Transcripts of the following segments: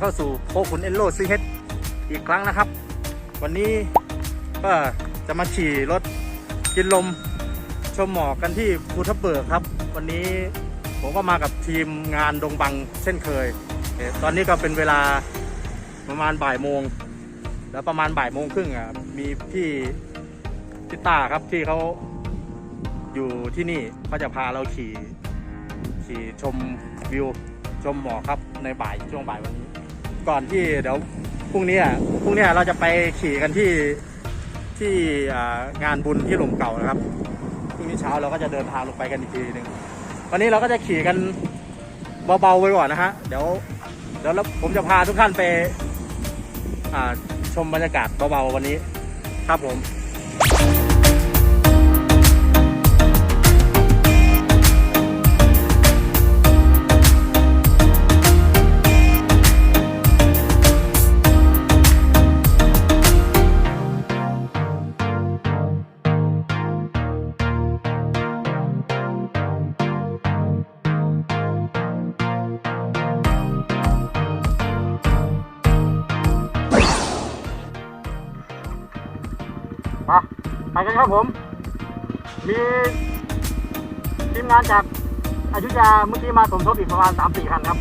เข้าสู่โคขุนเอลโลซีเฮดอีกครั้งนะครับ วันนี้ก็จะมาขี่รถกินลมชมหมอกกันที่ภูทับเบิกครับ วันนี้ผมก็มากับทีมงานดงบังเช่นเคย ตอนนี้ก็เป็นเวลาประมาณบ่ายโมง แล้วประมาณบ่ายโมงครึ่งอะมีพี่พี่ต้าครับที่เขาอยู่ที่นี่เขาจะพาเราขี่ขี่ชมวิวชมหมอกครับในบ่ายช่วงบ่ายวันนี้ ก่อนที่เดี๋ยวพรุ่งนี้อะพรุ่งนี้เราจะไปขี่กันที่ที่งานบุญที่หลุมเก่านะครับพรุ่งนี้เช้าเราก็จะเดินทางลงไปกันอีกทีหนึ่งวันนี้เราก็จะขี่กันเบาๆไปก่อนนะฮะเดี๋ยวเดี๋ยวแล้วผมจะพาทุกท่านไปชมบรรยากาศเบาๆวันนี้ครับผม ไปกันครับผม มีทีมงานจากอายุทยาเมื่อกี้มาสมทบอีกประมาณสามสี่คันครับ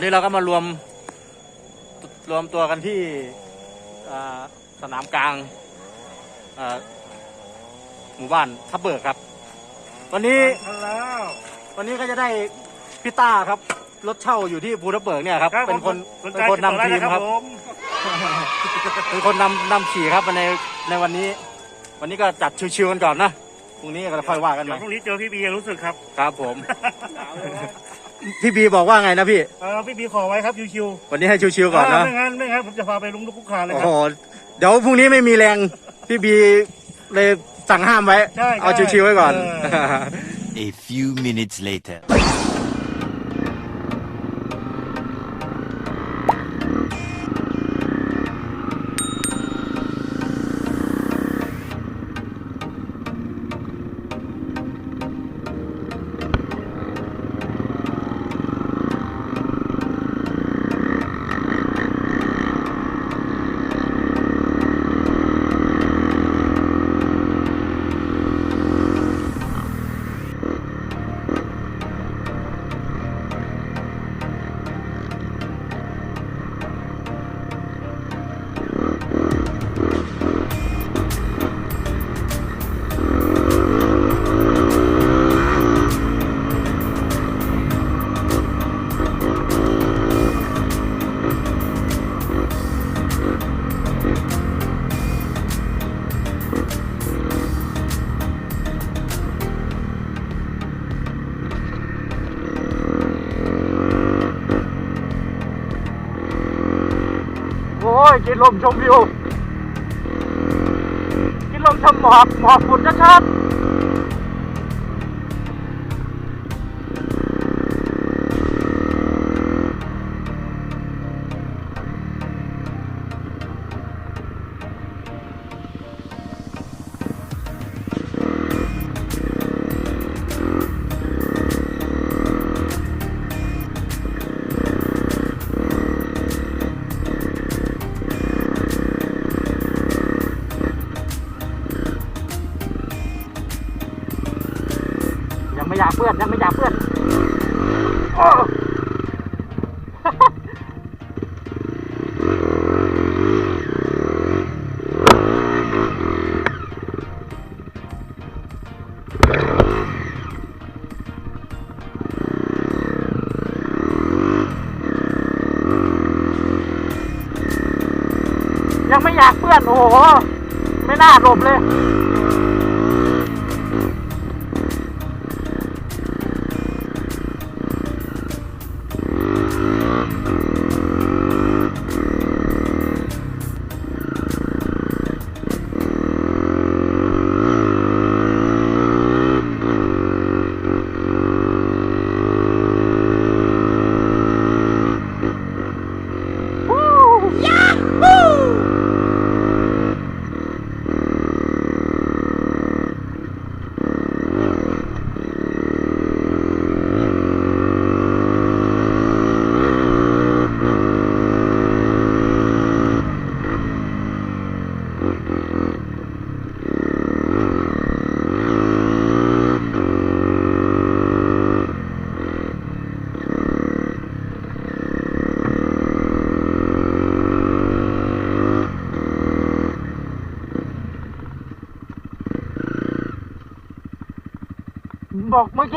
อนนี้เราก็มารวมรวมตัวกันที่อ่าสนามกลางอ่าหมู่บ้านทับเบิกครับ วันนี้แล้ววันนี้ก็จะได้พี่ต้าครับรถเช่าอยู่ที่ภูทับเบิกเนี่ยครับ เป็นคนสนเป็ใจนคนนำทีมครับผมเป็นคนนำนำขี่ครับในในวันนี้ วันนี้ก็จัดชิวๆกันก่อนนะพรุ่งนี้ก็ค่อยว่ากันใหเดี๋ยม่วพรุ่งนี้เจอพี่บีรู้สึกครับ ครับผม พี่บีบอกว่าไงนะพี่ เออพี่บีขอไว้ครับชิววันนี้ให้ชิวๆๆก่อนนะเไม่งั้นไม่งั้นผมจะพาไปลุงลุกคุกคานเลยโอ้ครัโหบ เดี๋ยวพรุ่งนี้ไม่มีแรงพี่บีเลยสั่งห้ามไว้ ใช่เอาใช่ชิวๆไว้ก่อน เอ A few minutes later. กินลมชมวิวกินลมชมหมอกหมอกฝุ่นชัดๆ โอ้โห ไม่น่าหลบเลย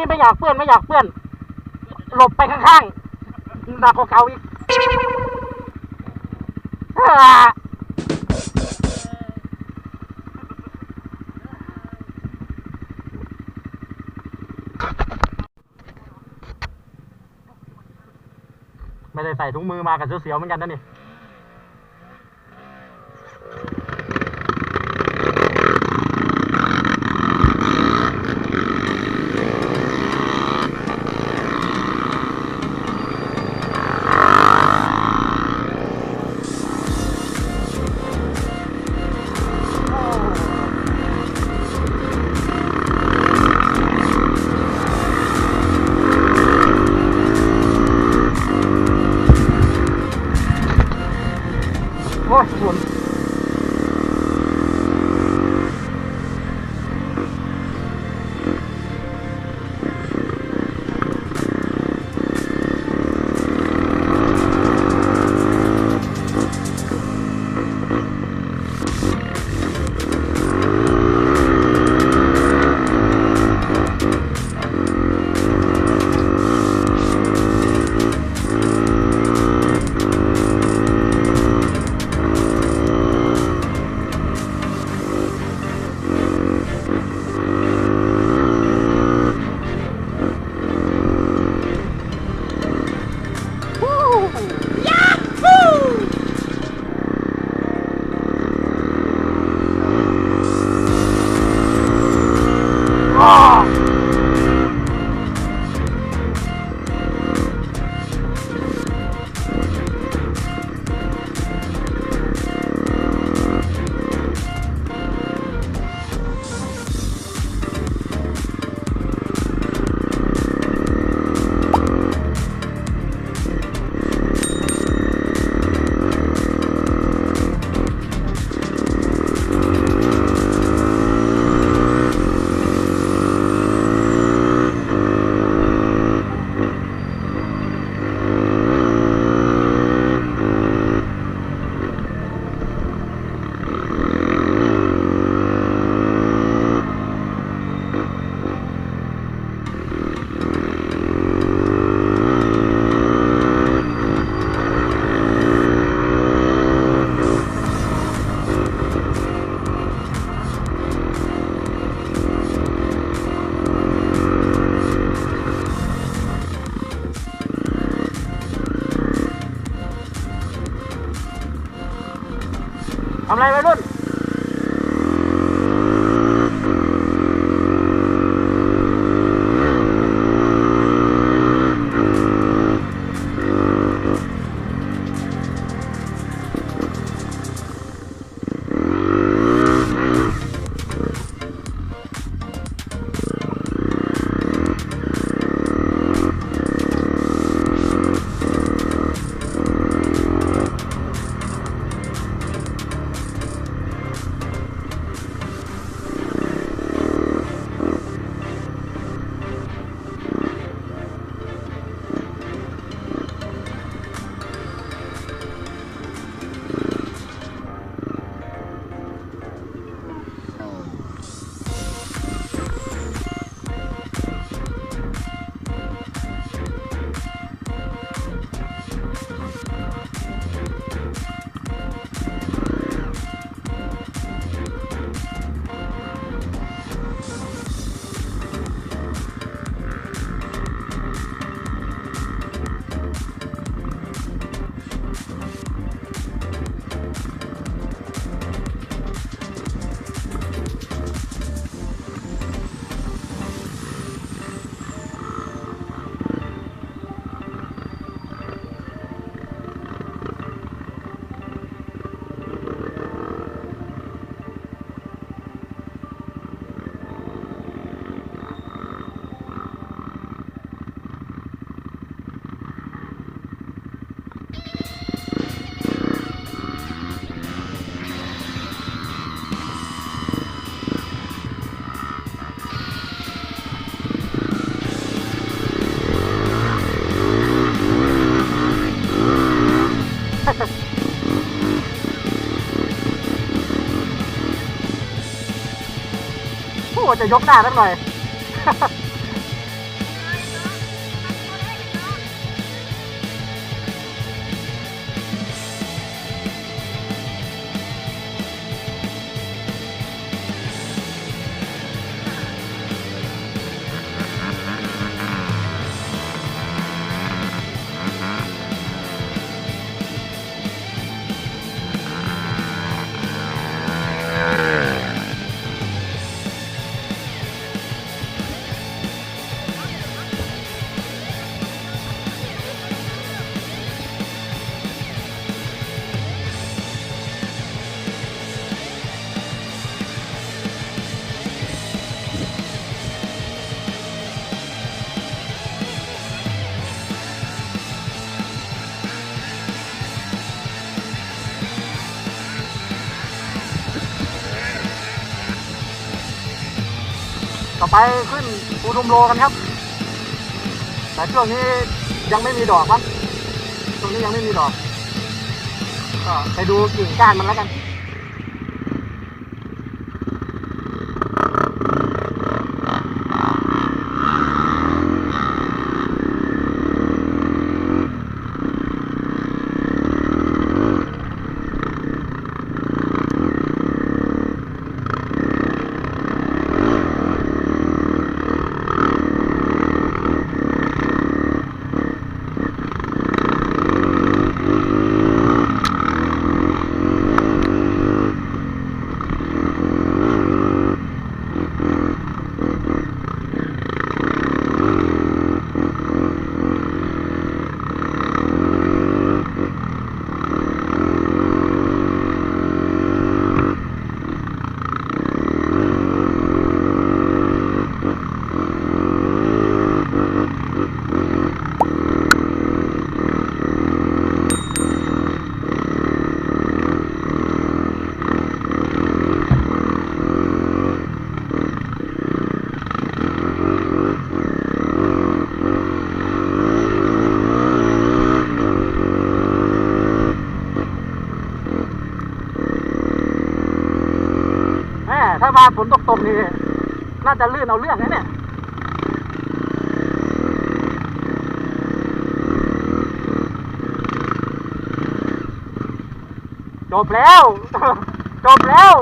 ี้ไม่อยากเพื่อนไม่อยากเพื่อน หลบไปข้างๆหนักกว่าเก่าอีกไม่ได้ใส่ถุงมือมากับเสียวๆเหมือนกันนะนี่ ทำไรวัยรุ่น จะยกหน้าสักหน่อย ต่อไปขึ้นปูทุมโลกันครับ แต่ช่วงนี้ยังไม่มีดอกครับ ตรงนี้ยังไม่มีดอก ก็ไปดูกิ่งก้านมันแล้วกัน แม่ถ้ามาฝนตกๆนี่น่าจะลื่นเอาเรื่องนะเนี่ยจบแล้ว จบแล้ว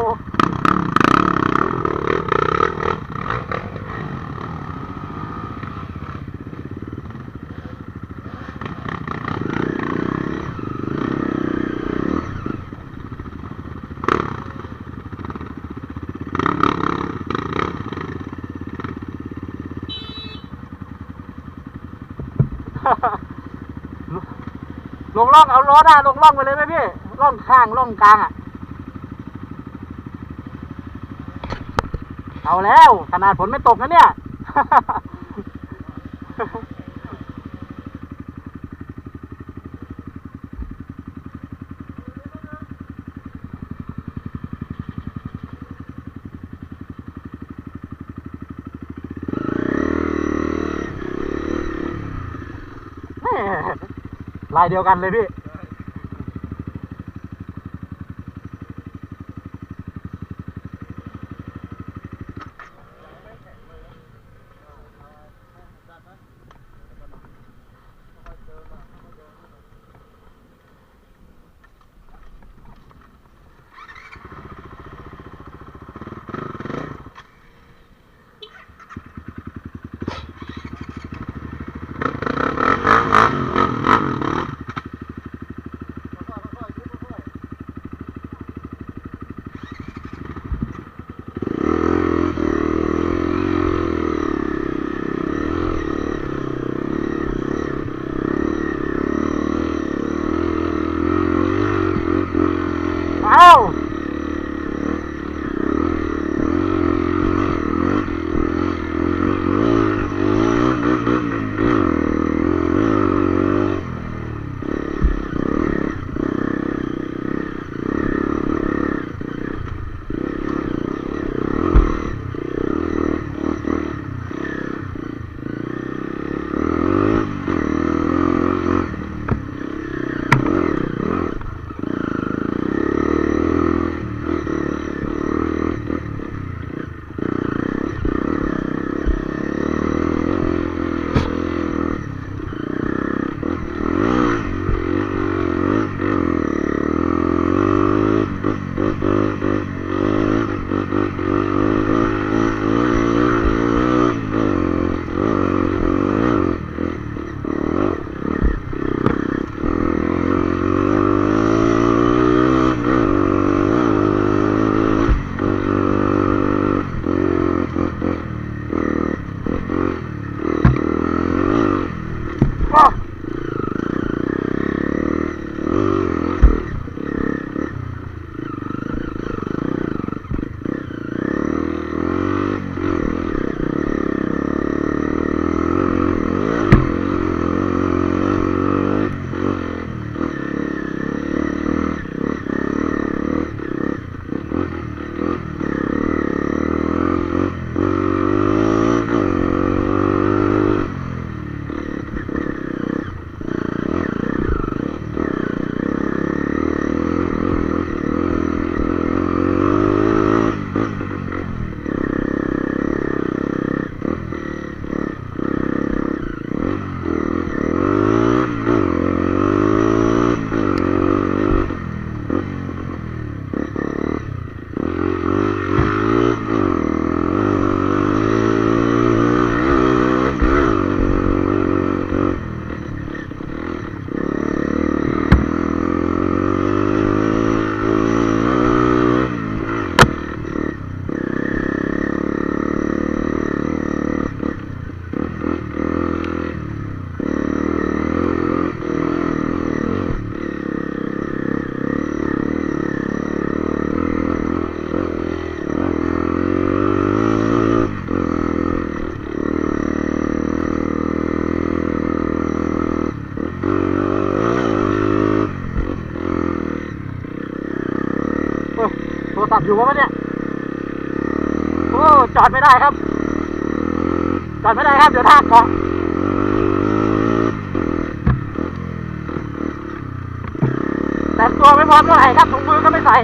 ล งล่องเอาล้องล่องไปเลยไหมพี่ล่องข้างล่องกลางอะเอาแล้ว ขนาดฝนไม่ตกนะเนี่ยแม่ลายเดียวกันเลยพี่ ไม่ได้ครับจอดไม่ได้ครับเดี๋ยวทากเกาะแต่ตัวไม่พร้อมเท่าไหร่ครับถุงมือก็ไม่ใส่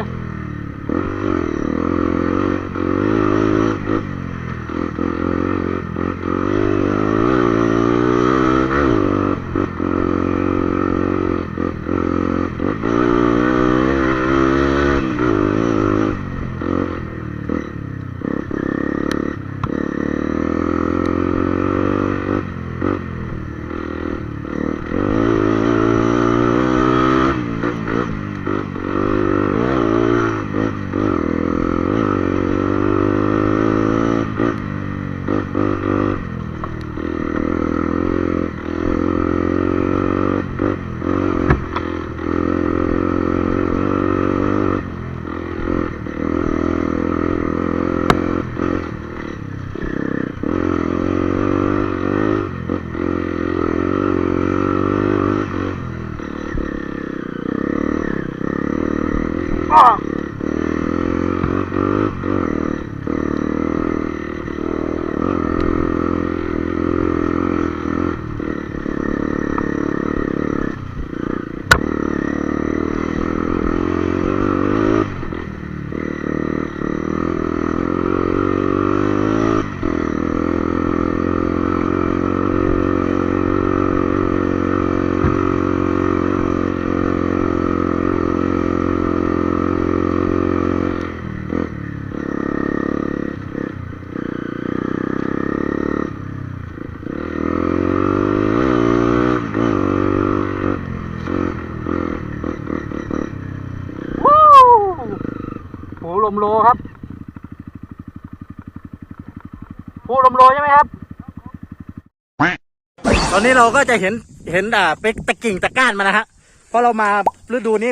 อนนี้เราก็จะเห็นเห็นอ่าเป็กตะกิ่งตะก้านมานะฮะเพราะเรามาฤดูนี้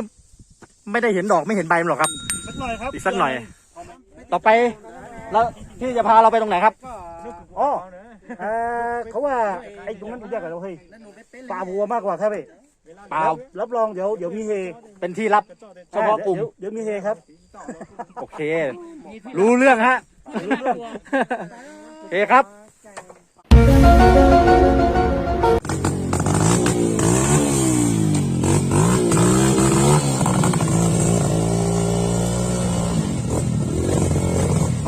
ไม่ได้เห็นดอกไม่เห็นใบมันหรอกครับ สักหน่อยครับอีกสักหน่อย ต่อไปแล้วที่จะพาเราไปตรงไหนครับอ๋อเอ่อเขาว่าไอ้ตรงนั้นมันยากกว่าเราเฮ้ยปลาบัวมากกว่าครับพี่เปล่ารับรองเดี๋ยวเดี๋ยวมีเฮเป็นที่รับเฉพาะกลุ่มเดี๋ยวเดี๋ยวมีเฮครับ โอเค รู้เรื่องฮะโอเคครับ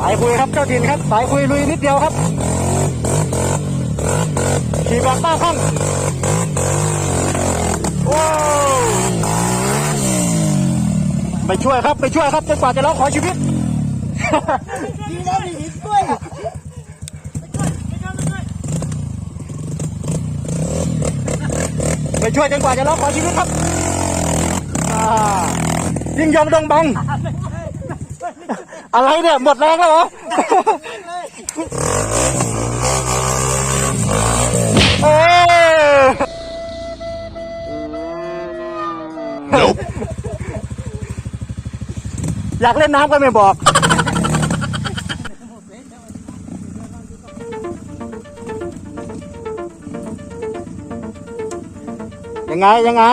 ายคุยครับเจ้าดินครับสายคุยลุยนิดเดียวครับขี่แบบต้าข้างว้าวไปช่วยครับไปช่วยครับจนกว่าจะร้องขอชีวิตไปช่วยจนกว่าจะร้องขอชีวิตครับอ่ายิงยองดองบัง อะไรเนี่ยหมดแรงแล้วเหรอเอ้ยอยากเล่นน้ำก็ไม่บอก ยังไงยังไง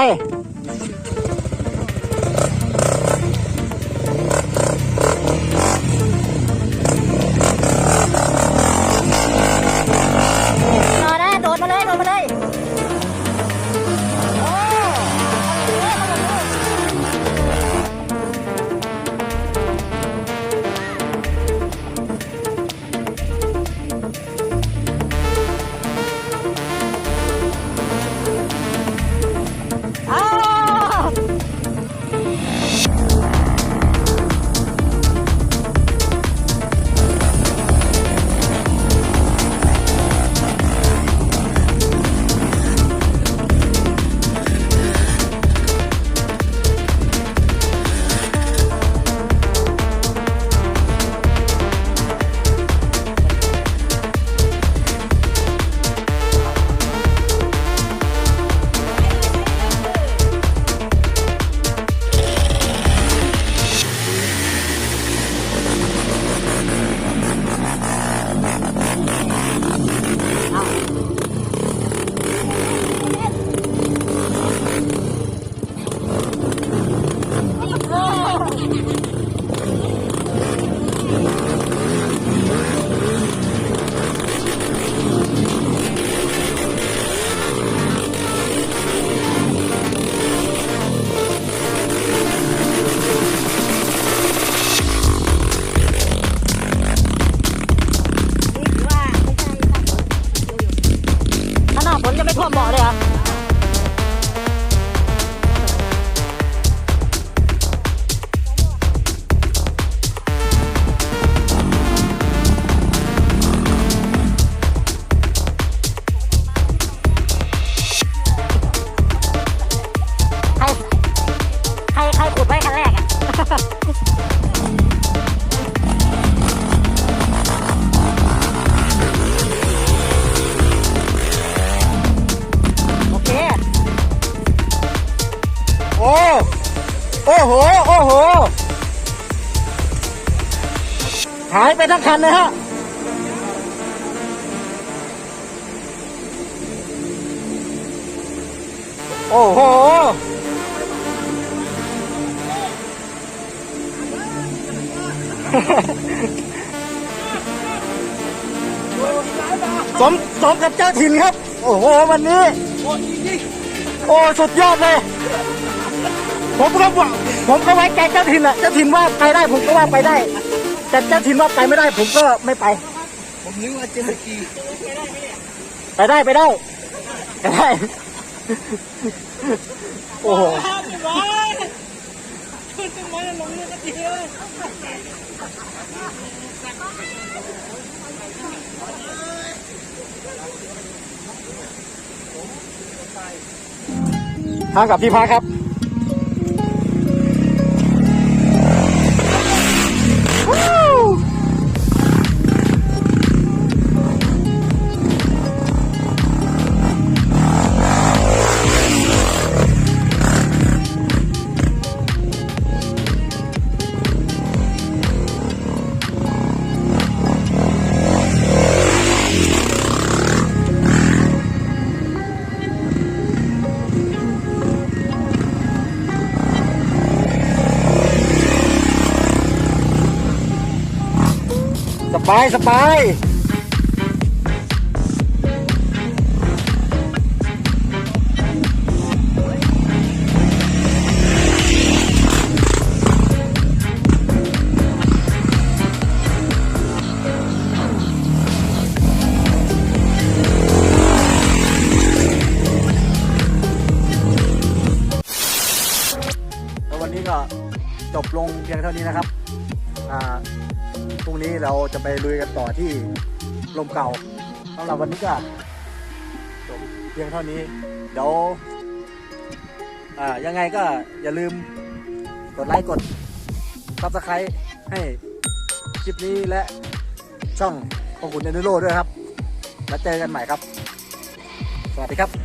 หายไปทั้งคันเลยฮะโอ้โหสมสมกับเจ้าถิ่นครับ โอ้โห วันนี้ โอ้สุดยอดเลย ผมก็ว่าผมก็ไว้ใจเจ้าถิ่นอะเจ้าถิ่นว่าไปได้ ผมก็ว่าไปได้ แต่เจ้าถิ่นว่าไปไม่ได้ ผมก็ไม่ไป ผมนึกว่าเจตสกีไปได้ไปได้ไปได้ โอ้โหทางกับที่พักครับ สบายแล้ววันนี้ก็จบลงเพียงเท่านี้นะครับ อ่า พรุ่งนี้เราจะไปลุยกันต่อที่ลมเก่าสำหรับวันนี้ก็จบเพียงเท่านี้ เดี๋ยวอ่ายังไงก็อย่าลืมกดไลค์กดซับสไครต์ให้คลิปนี้และช่องของคุณเอนุโรด้วยครับ แล้วเจอกันใหม่ครับ สวัสดีครับ